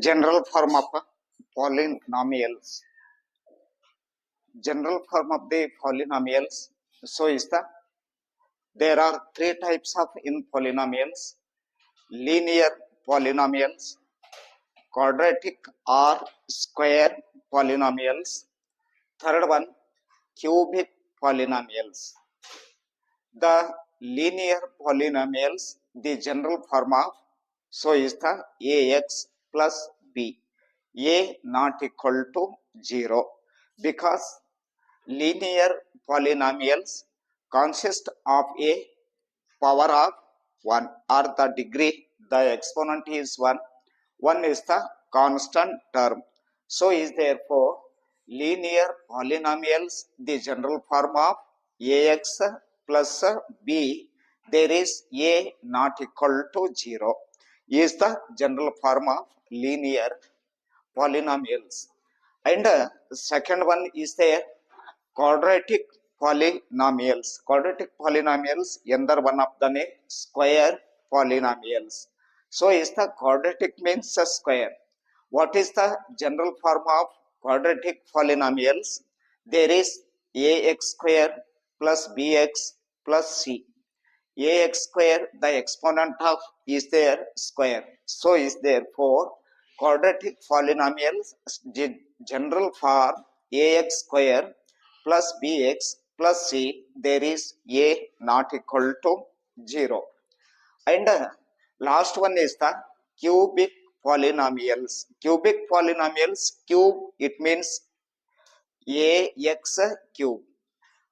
general form of polynomials general form of the polynomials so is the there are three types of in polynomials linear polynomials quadratic or square polynomials third one cubic polynomials the linear polynomials the general form of so is the ax plus b. A not equal to 0 because linear polynomials consist of a power of 1 or the degree the exponent is 1 1 is the constant term. So is therefore linear polynomials the general form of ax plus b. There is a not equal to 0 is the general form of linear polynomials and uh, second one is there quadratic polynomials quadratic polynomials another one of the name square polynomials so is the quadratic means a square what is the general form of quadratic polynomials there is ax square plus bx plus c ax square the exponent of is there square so is therefore quadratic polynomials ge- general for ax square plus bx plus c there is a not equal to 0 and uh, last one is the cubic polynomials cubic polynomials cube it means ax cube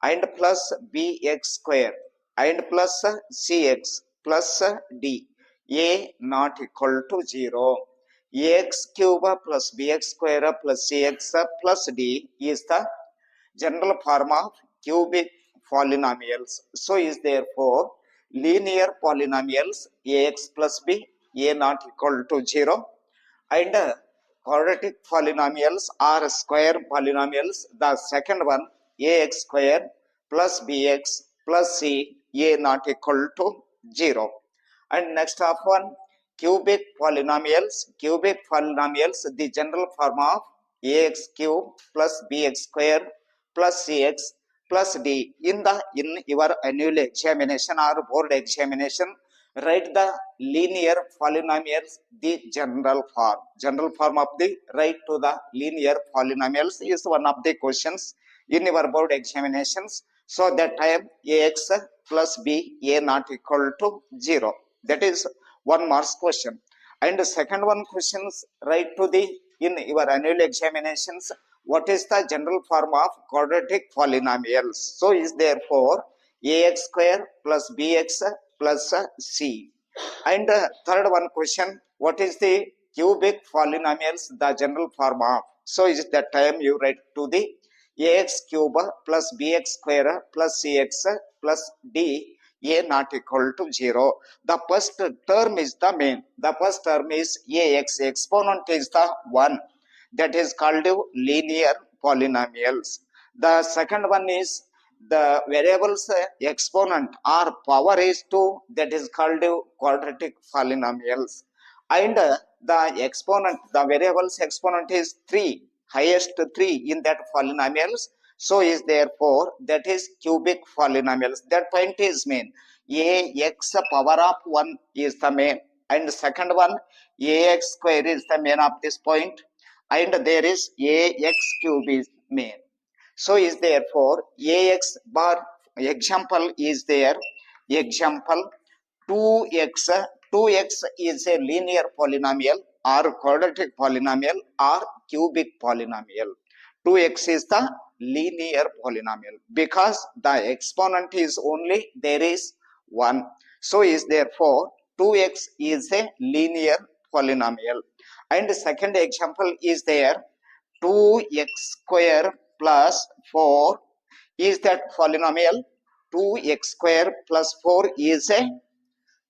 and plus bx square and plus cx plus d. A not equal to 0 ax cube plus bx square plus cx plus d is the general form of cubic polynomials. So is therefore linear polynomials ax plus b a not equal to 0 and quadratic polynomials are square polynomials. The second one ax square plus bx plus c a not equal to 0 and next of one cubic polynomials cubic polynomials the general form of ax cube plus bx square plus cx plus d in the in your annual examination or board examination write the linear polynomials the general form general form of the right to the linear polynomials is one of the questions in your board examinations so that time ax plus b a not equal to 0 that is one marks question. And the second one questions right to the in your annual examinations what is the general form of quadratic polynomials? So is therefore ax square plus bx plus c. And the third one question what is the cubic polynomials the general form of? So is that time you write to the ax cube plus bx square plus cx plus d a not equal to 0 the first term is the main. The first term is ax exponent is the 1 that is called linear polynomials. The second one is the variables uh, exponent or power is 2 that is called quadratic polynomials. And uh, the exponent the variables exponent is 3 highest 3 in that polynomials. So is therefore that is cubic polynomials. That point is main. Ax power of 1 is the main. And second one ax square is the main of this point. And there is ax cube is main. So is therefore ax bar example is there. Example 2x 2x is a linear polynomial or quadratic polynomial or cubic polynomial. 2x is the linear polynomial. Because the exponent is only there is 1 so is therefore 2x is a linear polynomial. And the second example is there. 2x square plus 4 is that polynomial. 2x square plus 4 is a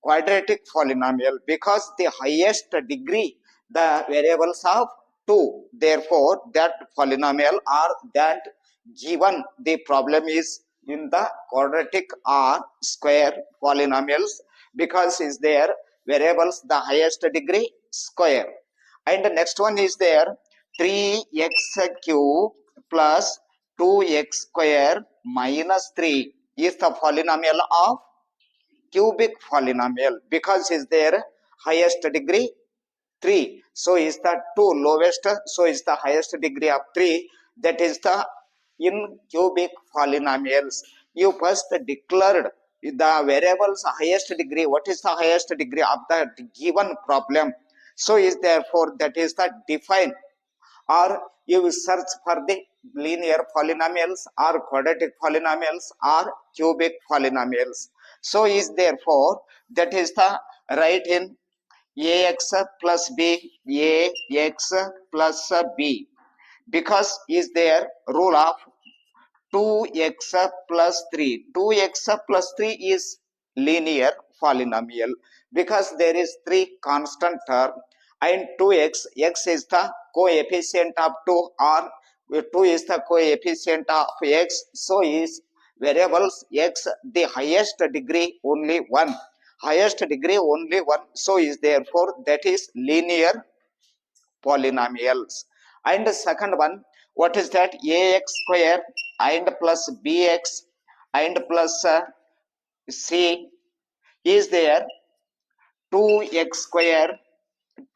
quadratic polynomial. Because the highest degree the variables of 2 therefore that polynomial or that given the problem is in the quadratic or square polynomials because is there variables the highest degree square. And the next one is there 3x cube plus 2x square minus 3 is the polynomial of cubic polynomial because is there highest degree 3 so is the two lowest so is the highest degree of 3 that is the in cubic polynomials. You first declared the variables highest degree. What is the highest degree of the given problem? So is therefore that is the define. Or you search for the linear polynomials or quadratic polynomials or cubic polynomials. So is therefore that is the right in ax plus b ax plus b. Because is there rule of 2x plus 3 2x plus 3 is linear polynomial. Because there is three constant term and 2x x is the coefficient of 2 or 2 is the coefficient of x so is variables x the highest degree only one highest degree only one. So is therefore that is linear polynomials. And the second one what is that? Ax square and plus bx and plus uh, c is there 2x square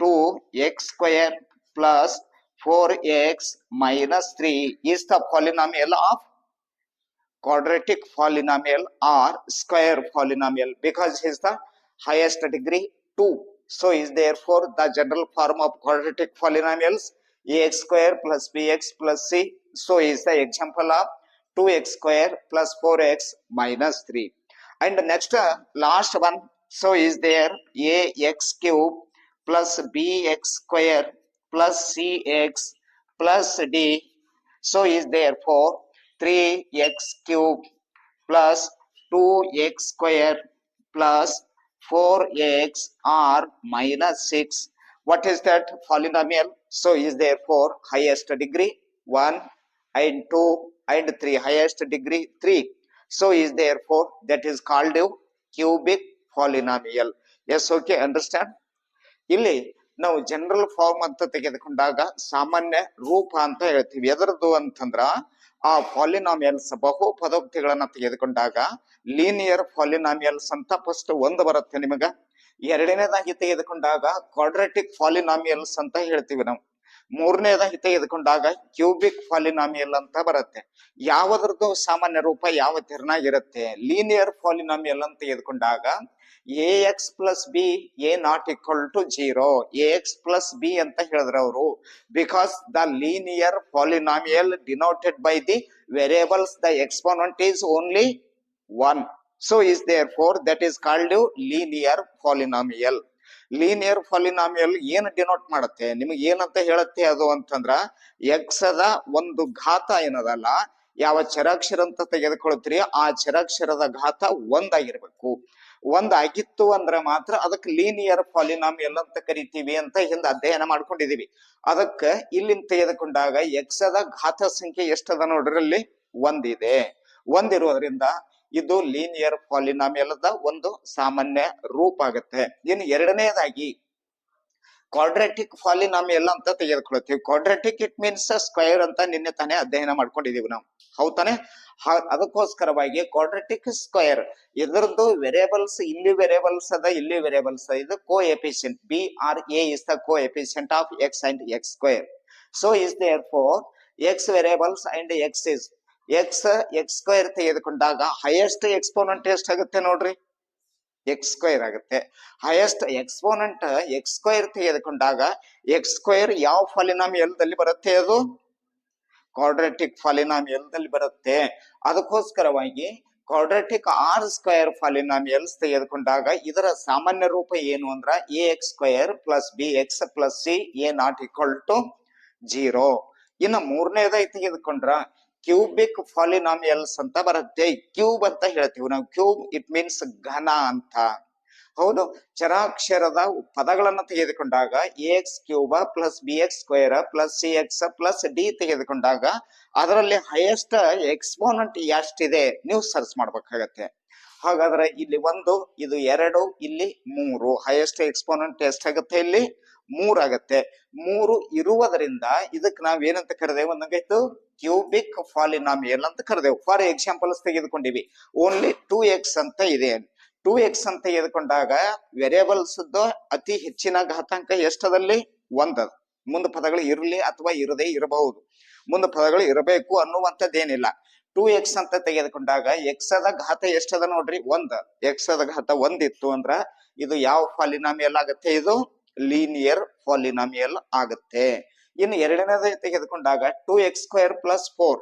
2x square plus 4x minus 3 is the polynomial of quadratic polynomial or square polynomial because is the highest degree 2 so is therefore the general form of quadratic polynomials ax square plus bx plus c. So is the example of 2x square plus 4x minus 3 and next uh, last one. So is there ax cube plus bx square plus cx plus d. So is therefore 3x cube plus 2x square plus 4x or minus 6 what is that polynomial so is therefore highest degree 1 and 2 and 3 highest degree 3 so is therefore that is called a cubic polynomial yes okay understand ಇಲ್ಲಿ ನಾವು general form ಅಂತ ತೆಗೆದುಕೊಂಡಾಗ ಸಾಮಾನ್ಯ ರೂಪ ಅಂತ ಹೇಳ್ತೀವಿ ಎದರದು ಅಂತಂದ್ರ ಆ ಫಾಲಿನಾಮಿಯಲ್ಸ್ ಬಹು ಪದೋಕ್ತಿಗಳನ್ನ ತೆಗೆದುಕೊಂಡಾಗ ಲೀನಿಯರ್ ಫಾಲಿನಾಮಿಯಲ್ಸ್ ಅಂತ ಫಸ್ಟ್ ಒಂದು ಬರುತ್ತೆ ನಿಮಗ. ಎರಡನೇದಾಗಿ ತೆಗೆದುಕೊಂಡಾಗ ಕ್ವಾಡ್ರೆಟಿಕ್ ಫಾಲಿನಾಮಿಯಲ್ಸ್ ಅಂತ ಹೇಳ್ತೀವಿ ನಾವು. ಮೂರನೇದಾಗಿ ತೆಗೆದುಕೊಂಡಾಗ ಕ್ಯೂಬಿಕ್ ಫಾಲಿನಾಮಿಯಲ್ ಅಂತ ಬರುತ್ತೆ. ಯಾವದ್ರದ್ದು ಸಾಮಾನ್ಯ ರೂಪ ಯಾವ ತೆರನಾಗಿರುತ್ತೆ? ಲೀನಿಯರ್ ಫಾಲಿನಾಮಿಯಲ್ ಅಂತ ತೆಗೆದುಕೊಂಡಾಗ x plus b a not equal to zero a x plus b ಅಂತ ಹೇಳಿದ್ರು ಅವರು. Because the linear polynomial denoted by the variables the exponent is only one so is therefore that is called linear polynomial linear polynomial ಏನು denote ಮಾಡುತ್ತೆ? ನಿಮಗೆ ಏನಂತ ಹೇಳುತ್ತೆ ಅದು ಅಂತಂದ್ರ ಎಕ್ಸ್ ಅದ ಒಂದು ಘಾತ ಏನದಲ್ಲ? ಯಾವ ಚರಾಕ್ಷರ ಅಂತ ತೆಗೆದುಕೊಳ್ತೀರಿ, ಆ ಚರಾಕ್ಷರದ ಘಾತ ಒಂದಾಗಿರ್ಬೇಕು. ಒಂದಾಗಿತ್ತು ಅಂದ್ರೆ ಮಾತ್ರ ಅದಕ್ಕೆ ಲೀನಿಯರ್ ಎಲ್ಲ ಅಂತ ಕರಿತೀವಿ ಅಂತ ಹಿಂದೆ ಅಧ್ಯಯನ ಮಾಡ್ಕೊಂಡಿದೀವಿ. ಅದಕ್ಕ ಇಲ್ಲಿಂದ ತೆಗೆದುಕೊಂಡಾಗ ಎಕ್ಸ್ ಅದ ಘಾತ ಸಂಖ್ಯೆ ಎಷ್ಟದ ನೋಡ್ರಿ ಅಲ್ಲಿ? ಒಂದಿದೆ. ಒಂದಿರೋದ್ರಿಂದ ಇದು ಲೀನಿಯರ್ ಪಾಲಿನಾಮಿಯಲ್ದ ಒಂದು ಸಾಮಾನ್ಯ ರೂಪ ಆಗುತ್ತೆ. ಇನ್ನು ಎರಡನೇದಾಗಿ ಕ್ವಾಡ್ರಾಟಿಕ್ ಎಲ್ಲ ಅಂತ ತೆಗೆದುಕೊಳ್ತೀವಿ ಕ್ವಾಡ್ರಾಟಿಕ್ ಇಟ್ ಮೀನ್ಸ್ ಸ್ಕ್ವೇರ್ ಅಂತ ನಿನ್ನೆ ತಾನೇ ಅಧ್ಯಯನ ಮಾಡ್ಕೊಂಡಿದೀವಿ ನಾವು. ಹೌದಾನೆ ಅದಕ್ಕೋಸ್ಕರವಾಗಿ ಕ್ವಾಡ್ರಾಟಿಕ್ ಸ್ಕ್ವೇರ್ ಇದರದ್ದು ವೇರಿಯಬಲ್ಸ್ ಇಲ್ಲಿ ವೇರಿಯಬಲ್ಸ್ ಅದ, ಇಲ್ಲಿ ವೇರಿಯಬಲ್ಸ್ ಇದು coefficient b are a is the coefficient of x and x square so is therefore x variables and x is x x square ತೆಗೆದುಕೊಂಡಾಗ ಹೈಯೆಸ್ಟ್ ಎಕ್ಸ್ಪೋನೆಂಟ್ ಎಷ್ಟಾಗುತ್ತೆ ನೋಡ್ರಿ? ಎಕ್ಸ್ ಸ್ಕ್ವೇರ್ ಆಗುತ್ತೆ. Highest exponent X square ತೆಗೆದುಕೊಂಡಾಗ X square ಯಾವ ಫಲಿನಾಮಿಯಲ್ದಲ್ಲಿ ಬರುತ್ತೆ ಅದು? Quadratic ಫಲಿನಾಮಿಯಲ್ದಲ್ಲಿ ಬರುತ್ತೆ. ಅದಕ್ಕೋಸ್ಕರವಾಗಿ ಕ್ವಾಡ್ರೆಟಿಕ್ ಆರ್ ಸ್ಕ್ವೇರ್ ಫಲಿನಾಮಿಯಲ್ಸ್ ತೆಗೆದುಕೊಂಡಾಗ ಇದರ ಸಾಮಾನ್ಯ ರೂಪ ಏನು ಅಂದ್ರ a x square plus b x plus c a not equal to zero ಇನ್ನು ಮೂರನೇದಾಗಿ ತೆಗೆದುಕೊಂಡ್ರ ಕ್ಯೂಬಿಕ್ ಫಾಲಿನಾಮಿಯಲ್ಸ್ ಅಂತ ಬರುತ್ತೆ. ಕ್ಯೂಬ್ ಅಂತ ಹೇಳ್ತೀವಿ ನಾವು. ಕ್ಯೂಬ್ ಇಟ್ ಮೀನ್ಸ್ ಘನ ಅಂತ. ಹೌದು. ಚರಾಕ್ಷರದ ಪದಗಳನ್ನು ತೆಗೆದುಕೊಂಡಾಗ a x cube plus b x square plus c x plus d ತೆಗೆದುಕೊಂಡಾಗ ಅದರಲ್ಲಿ ಹೈಯೆಸ್ಟ್ ಎಕ್ಸ್ಪೋನೆಂಟ್ ಎಷ್ಟಿದೆ ನೀವು ಸರ್ಚ್ ಮಾಡ್ಬೇಕಾಗತ್ತೆ. ಹಾಗಾದ್ರೆ ಇಲ್ಲಿ ಒಂದು, ಇದು ಎರಡು, ಇಲ್ಲಿ ಮೂರು. ಹೈಯೆಸ್ಟ್ ಎಕ್ಸ್ಪೋನೆಂಟ್ ಎಷ್ಟಾಗುತ್ತೆ ಇಲ್ಲಿ? ಮೂರಾಗತ್ತೆ. ಮೂರು ಇರುವುದರಿಂದ ಇದಕ್ಕೆ ನಾವ್ ಏನಂತ ಕರೆದೇವು? ಅಂದಂಗಾಯ್ತು ಕ್ಯೂಬಿಕ್ ಫಾಲಿನಾಮಿಯಲ್ ಅಂತ ಕರೆದೇವು. ಫಾರ್ ಎಕ್ಸಾಂಪಲ್ಸ್ ತೆಗೆದುಕೊಂಡಿವಿ. ಓನ್ಲಿ ಟೂ ಎಕ್ಸ್ ಅಂತ ಇದೆ. ಟೂ ಎಕ್ಸ್ ಅಂತ ತೆಗೆದುಕೊಂಡಾಗ ವೇರಿಯಬಲ್ಸ್ ಅತಿ ಹೆಚ್ಚಿನ ಘಾತಾಂಕ ಎಷ್ಟದಲ್ಲಿ? ಒಂದದ ಮುಂದ ಪದಗಳು ಇರಲಿ ಅಥವಾ ಇರದೇ ಇರಬಹುದು. ಮುಂದ ಪದಗಳು ಇರಬೇಕು ಅನ್ನುವಂಥದ್ದೇನಿಲ್ಲ. ಟೂ ಎಕ್ಸ್ ಅಂತ ತೆಗೆದುಕೊಂಡಾಗ ಎಕ್ಸ್ ಅದ ಘಾತ ಎಷ್ಟದ ನೋಡ್ರಿ? ಒಂದ. ಎಕ್ಸ್ ಅದ ಘಾತ ಒಂದಿತ್ತು ಅಂದ್ರ ಇದು ಯಾವ ಫಾಲಿನಾಮಿಯಲ್ ಆಗತ್ತೆ? ಇದು ಲೀನಿಯರ್ ಫಾಲಿನಾಮಿಯಲ್ ಆಗತ್ತೆ. ಇನ್ನು ಎರಡನೇದ ತೆಗೆದುಕೊಂಡಾಗ two x square plus four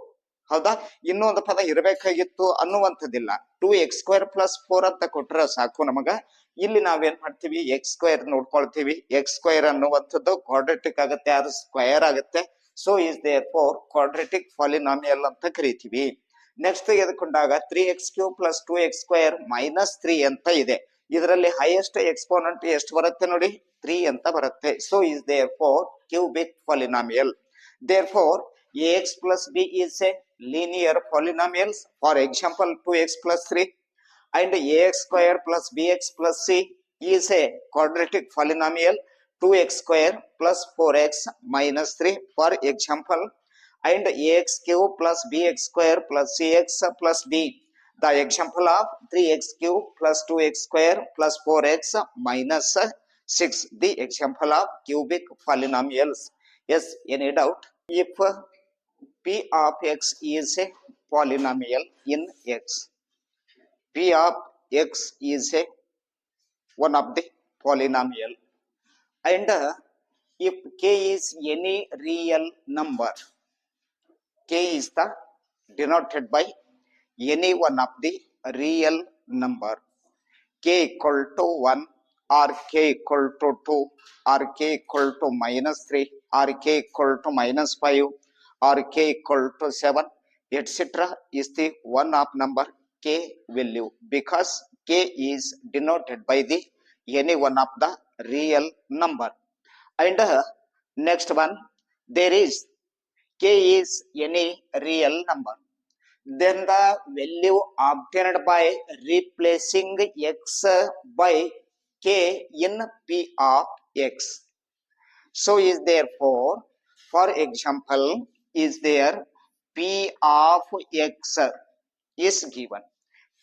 ಹೌದಾ? ಇನ್ನೊಂದು ಪದ ಇರಬೇಕಾಗಿತ್ತು ಅನ್ನುವಂಥದ್ದಿಲ್ಲ. Two x square plus four ಅಂತ ಕೊಟ್ರೆ ಸಾಕು ನಮಗ. ಇಲ್ಲಿ ನಾವೇನ್ ಮಾಡ್ತೀವಿ? ಎಕ್ಸ್ ಸ್ಕ್ವೇರ್ ನೋಡ್ಕೊಳ್ತೀವಿ. ಎಕ್ಸ್ ಸ್ಕ್ವೇರ್ ಅನ್ನುವಂಥದ್ದು ಕ್ವಾಡ್ರೆಟಿಕ್ ಆಗುತ್ತೆ, ಅದು ಸ್ಕ್ವೇರ್ ಆಗುತ್ತೆ. So is therefore quadratic polynomial ಅಂತ ಕರಿತೀವಿ. ನೆಕ್ಸ್ಟ್ ತೆಗೆದುಕೊಂಡಾಗ three x cube plus two x square minus three ಅಂತ ಇದೆ. ಇದರಲ್ಲಿ ಹೈಯೆಸ್ಟ್ ಎಕ್ಸ್ಪೋನೆಂಟ್ ಎಷ್ಟು ಬರುತ್ತೆ ನೋಡಿ ತ್ರೀ ಅಂತ ಬರುತ್ತೆ so is there four cubic polynomial there four ax plus b is a linear polynomials for example 2x plus 3 and ax square plus bx plus c is a quadratic polynomial 2x square plus 4x minus 3 for example and ax cube plus bx square plus cx plus b the example of 3x cube plus 2x square plus 4x minus 6 the example of cubic polynomials yes any doubt if p of x is a polynomial in x. p of x is a one of the polynomial and if k is any real number k is the denoted by any one of the real number. K equal to 1 or k equal to 2 or k equal to minus 3 or k equal to minus 5 or k equal to 7 etc is the one of number k value. Because k is denoted by the any one of the real number. And uh, next one there is k is any real number then the value obtained by replacing x by k in p of x so is therefore for example is there p of x is given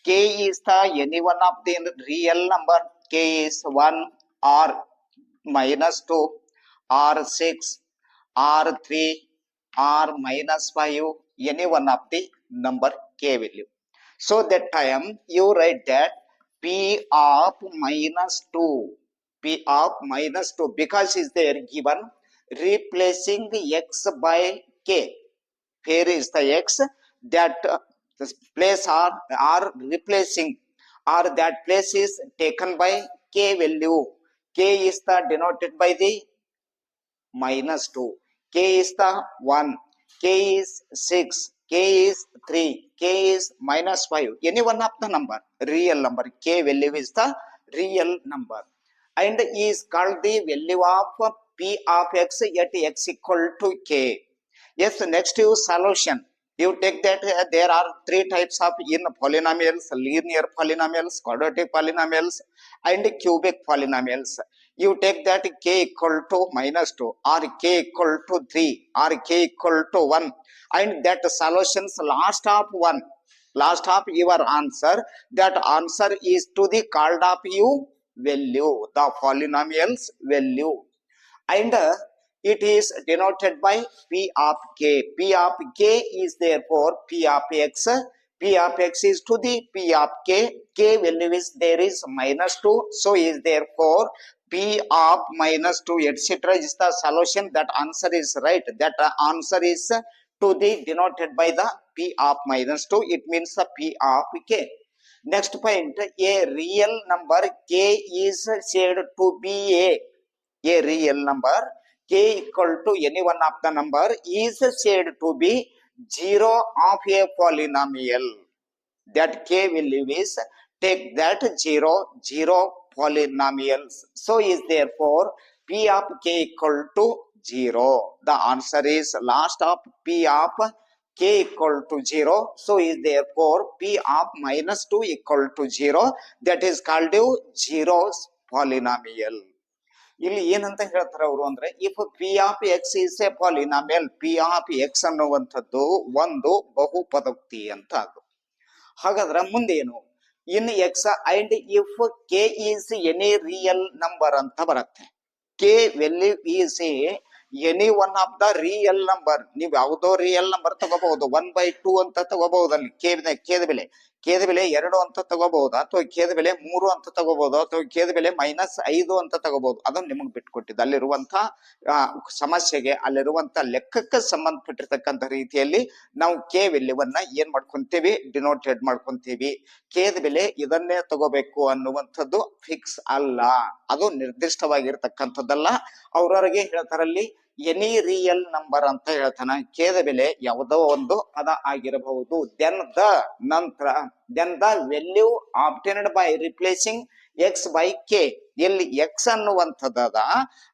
k is the any one of the real number k is 1 or minus 2 or 6 or 3 or minus 5 any one of the number k value. So that time you write that p of minus 2 p of minus 2 because is there given replacing the x by k. Here is the x that uh, place are are replacing or that place is taken by k value. K is the denoted by the minus 2 k is the 1 k is 6 k is 3 k is minus 5 any one of the number real number k value is the real number and is called the value of p of x at x equal to k yes next you solution you take that uh, there are three types of in polynomials linear polynomials quadratic polynomials and cubic polynomials you take that k equal to minus 2 or k equal to 3 or k equal to 1 and that solutions last of 1 last of your answer. That answer is to the called of you value. The polynomials value. And uh, it is denoted by p of k. P of k is therefore p of x. P of x is to the p of k. K value is there is minus 2 so is therefore p of minus 2 etc is the solution. That answer is right. That answer is to the denoted by the p of minus 2 it means the p of k. Next point a real number k is said to be a. A real number k equal to any one of the number is said to be zero of a polynomial. That k value is take that zero zero polynomials so is therefore p of k equal to 0. the answer is last of p of k equal to 0 so is therefore p of minus 2 equal to 0 that is called you zeros polynomial ಇಲ್ಲಿ ಏನಂತ ಹೇಳ್ತಾರೆ ಅವರು ಅಂದ್ರೆ if p of x is a polynomial p of x ಅನ್ನುವಂಥದ್ದು ಒಂದು ಬಹುಪದೋಕ್ತಿ ಅಂತ ಅದು ಹಾಗಾದ್ರೆ ಮುಂದೇನು in x and if k is any real number ಅಂತ ಬರುತ್ತೆ. K well is any one of the real number ನೀವು ಯಾವುದೋ ರಿಯಲ್ ನಂಬರ್ ತಗೋಬಹುದು. ಒನ್ ಬೈ ಟೂ ಅಂತ ತಗೋಬಹುದು ಅಲ್ಲಿ. ಕೆ ಕೇದ ಬೆಲೆ. ಕೇದ ಬೆಲೆ ಎರಡು ಅಂತ ತಗೋಬಹುದು ಅಥವಾ ಕೇದ ಬೆಲೆ ಮೂರು ಅಂತ ತಗೋಬಹುದು ಅಥವಾ ಕೇದ ಬೆಲೆ ಮೈನಸ್ ಐದು ಅಂತ ತಗೋಬಹುದು. ಅದನ್ನು ನಿಮಗೆ ಬಿಟ್ಕೊಟ್ಟಿದ್ದು. ಅಲ್ಲಿರುವಂತ ಆ, ಸಮಸ್ಯೆಗೆ ಅಲ್ಲಿರುವಂತ ಲೆಕ್ಕಕ್ಕೆ ಸಂಬಂಧಪಟ್ಟಿರ್ತಕ್ಕಂಥ ರೀತಿಯಲ್ಲಿ ನಾವು ಕೆ ವೆಲ್ಯವನ್ನ ಏನ್ ಮಾಡ್ಕೊಂತೀವಿ? ಡಿನೋಟೆಡ್ ಮಾಡ್ಕೊಂತೀವಿ. ಕೇದ ಬೆಲೆ ಇದನ್ನೇ ತಗೋಬೇಕು ಅನ್ನುವಂಥದ್ದು ಫಿಕ್ಸ್ ಅಲ್ಲ. ಅದು ನಿರ್ದಿಷ್ಟವಾಗಿರ್ತಕ್ಕಂಥದ್ದಲ್ಲ. ಅವ್ರವ್ರಿಗೆ ಹೇಳ್ತಾರಲ್ಲಿ ಎನಿ ರಿಯಲ್ ನಂಬರ್ ಅಂತ ಹೇಳ್ತಾನ. ಕೇದ ಬೆಲೆ ಯಾವುದೋ ಒಂದು ಪದ ಆಗಿರಬಹುದು. ದೆನ್ ದ ನಂತರ then the value obtained by replacing x by k ಎಲ್ಲಿ ಎಕ್ಸ್ ಅನ್ನುವಂಥದ್ದದ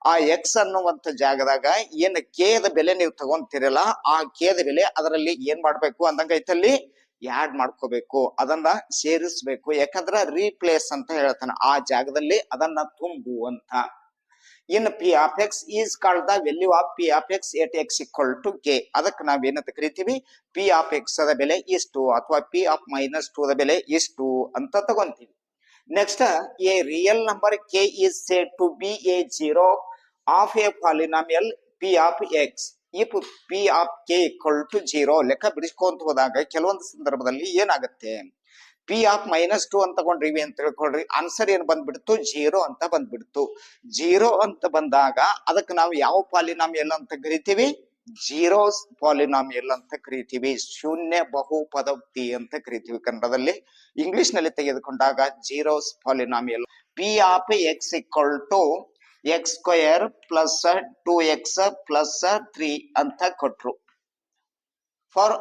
ಆ ಎಕ್ಸ್ ಅನ್ನುವಂತ ಜಾಗದಾಗ ಏನ್ ಕೇದ ಬೆಲೆ ನೀವು ತಗೊಂತಿರಲ್ಲ, ಆ ಕೇದ ಬೆಲೆ ಅದರಲ್ಲಿ ಏನ್ ಮಾಡ್ಬೇಕು ಅಂದಂಗೈತಲ್ಲಿ ಯಾಡ್ ಮಾಡ್ಕೋಬೇಕು. ಅದನ್ನ ಸೇರಿಸ್ಬೇಕು. ಯಾಕಂದ್ರ ರೀಪ್ಲೇಸ್ ಅಂತ ಹೇಳ್ತಾನೆ. ಆ ಜಾಗದಲ್ಲಿ ಅದನ್ನ ತುಂಬು ಅಂತ in p of x is called the value of p of x at x equal to k. ಅದಕ್ಕೆ ನಾವೇನಂತ ಕರಿತೀವಿ? ಪಿ ಆಫ್ ಎಕ್ಸ್ ದ ಬೆಲೆ ಇಷ್ಟು ಅಥವಾ p of minus two the ಬೆಲೆ ಇಷ್ಟು ಅಂತ ತಗೊಂತೀವಿ. Next, a real number k is say to be a zero of a polynomial p of x. If p of k equal to zero ಲೆಕ್ಕ ಬಿಡಿಸ್ಕೊಂತ ಹೋದಾಗ ಕೆಲವೊಂದು ಸಂದರ್ಭದಲ್ಲಿ ಏನಾಗುತ್ತೆ? ಪಿ ಆಫ್ ಮೈನಸ್ ಟು ಅಂತ ತಗೊಂಡ್ರಿವಿ ಅಂತ ತಿಳ್ಕೊಳ್ರಿ. ಆನ್ಸರ್ ಏನ್ ಬಂದ್ಬಿಡ್ತು? ಜೀರೋ ಅಂತ ಬಂದ್ಬಿಡ್ತು. ಜೀರೋ ಅಂತ ಬಂದಾಗ ಅದಕ್ಕೆ ನಾವು ಯಾವ ಪಾಲಿನಾಮಿಯಲ್ ಅಂತ ಕರಿತೀವಿ? ಜೀರೋ ಪಾಲಿನಾಮಿಯಲ್ ಅಂತ ಕರಿತೀವಿ. ಶೂನ್ಯ ಬಹುಪದೋಕ್ತಿ ಅಂತ ಕರಿತೀವಿ ಕನ್ನಡದಲ್ಲಿ. ಇಂಗ್ಲಿಷ್ನಲ್ಲಿ ತೆಗೆದುಕೊಂಡಾಗ zeros polynomial p of x equal to x square plus two x plus three ಅಂತ ಕೊಟ್ರು. For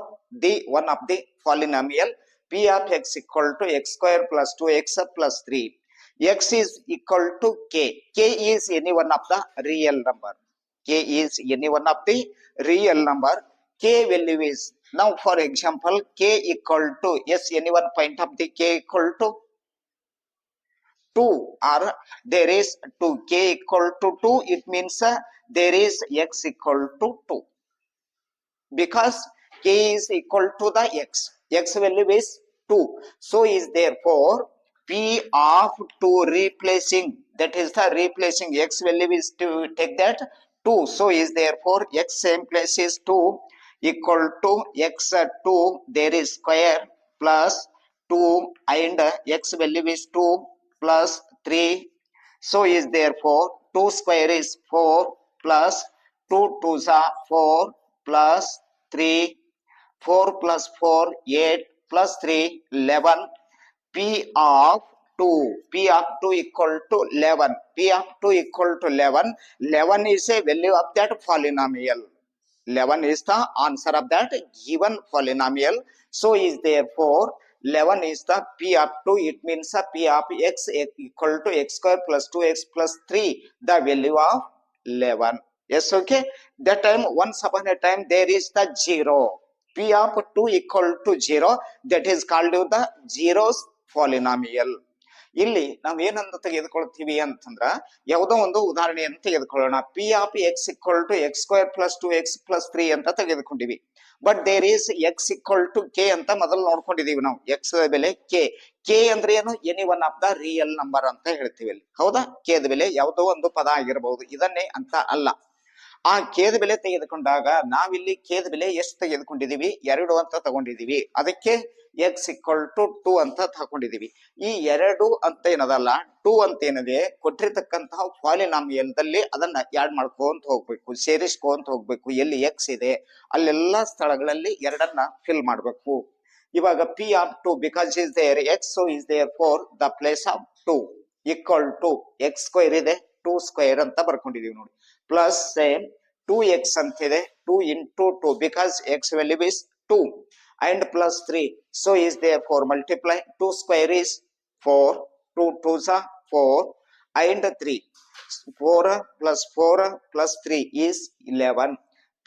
the one of the polynomial p of x equal to x square plus 2x plus 3 x is equal to k. K is any one of the real number. K is any one of the real number. K value is now for example k equal to yes any one point of the k equal to 2 or there is 2 k equal to 2 it means uh, there is x equal to 2 because k is equal to the x x value is 2 so is therefore p of 2 replacing that is the replacing x value is to take that 2 so is therefore x same place is 2 equal to x uh, 2 there is square plus 2 and x value is 2 plus 3 so is therefore 2 square is 4 plus 2 2s are 4 plus 3 4 plus 4 8 plus 3 11 p of 2 p of 2 equal to 11 p of 2 equal to 11 11 is a value of that polynomial. 11 is the answer of that given polynomial. So is therefore 11 is the p of 2 it means a p of x equal to x square plus 2x plus 3 the value of 11 yes okay? That time once upon a time there is the zero p of 2 equal to 0 that is called the zeros polynomial ಇಲ್ಲಿ ನಾವ್ ಏನಂತ ತೆಗೆದುಕೊಳ್ತೀವಿ ಅಂತಂದ್ರ ಯಾವುದೋ ಒಂದು ಉದಾಹರಣೆಯನ್ನು ತೆಗೆದುಕೊಳ್ಳೋಣ. P of x equal to x square plus two x plus three ಅಂತ ತೆಗೆದುಕೊಂಡಿವಿ. But there is x equal to k ಅಂತ ಮೊದಲು ನೋಡ್ಕೊಂಡಿದೀವಿ ನಾವು. ಎಕ್ಸ್ ಬೆಲೆ ಕೆ ಕೆ ಅಂದ್ರೆ ಏನು? Any one of the real number ಅಂತ ಹೇಳ್ತೀವಿ ಅಲ್ಲಿ ಹೌದಾ? ಕೆ ಬೆಲೆ ಯಾವುದೋ ಒಂದು ಪದ ಆಗಿರಬಹುದು ಇದನ್ನೇ ಅಂತ ಅಲ್ಲ. ಆ ಖೇದ ಬೆಲೆ ತೆಗೆದುಕೊಂಡಾಗ ನಾವಿಲ್ಲಿ ಖೇದ ಬೆಲೆ ಎಷ್ಟು ತೆಗೆದುಕೊಂಡಿದೀವಿ ಎರಡು ಅಂತ ತಗೊಂಡಿದೀವಿ ಅದಕ್ಕೆ ಎಕ್ಸ್ ಇಕ್ವಲ್ ಟು ಟೂ ಅಂತ ತಗೊಂಡಿದೀವಿ ಈ ಎರಡು ಅಂತ ಏನದಲ್ಲ ಟೂ ಅಂತ ಏನಿದೆ, ಕೊಟ್ಟಿರ್ತಕ್ಕಂತಹ ಪಾಲಿನಾಮಿಯಲ್ದಲ್ಲಿ ಅದನ್ನ ಯಾಡ್ ಮಾಡ್ಕೊಂತ ಹೋಗ್ಬೇಕು, ಸೇರಿಸ್ಕೊಂತ ಹೋಗ್ಬೇಕು. ಎಲ್ಲಿ ಎಕ್ಸ್ ಇದೆ, ಅಲ್ಲೆಲ್ಲಾ ಸ್ಥಳಗಳಲ್ಲಿ ಎರಡನ್ನ ಫಿಲ್ ಮಾಡ್ಬೇಕು. ಇವಾಗ p of two because is there x is therefore the place of two equal to x square ಇದೆ ಟೂ ಸ್ಕ್ವೇರ್ ಅಂತ ಬರ್ಕೊಂಡಿದೀವಿ ನೋಡಿ. ಪ್ಲಸ್ ಸೇಮ್ ಟೂ ಎಕ್ಸ್ ಅಂತಿದೆ two into two because x value is two and plus three so is therefore multiply two square is four two two is four and three four plus four plus three is eleven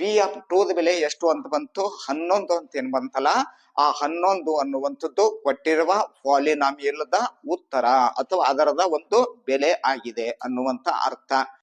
p of ಟೂದ ಬೆಲೆ ಎಷ್ಟು ಅಂತ ಬಂತು? ಹನ್ನೊಂದು ಅಂತ ಏನು ಬಂತಲ್ಲ? ಆ ಹನ್ನೊಂದು ಅನ್ನುವಂಥದ್ದು ಕೊಟ್ಟಿರುವ ಪಾಲಿನಾಮಿಯಲ್ದ ಉತ್ತರ ಅಥವಾ ಅದರದ ಒಂದು ಬೆಲೆ ಆಗಿದೆ ಅನ್ನುವಂತ ಅರ್ಥ.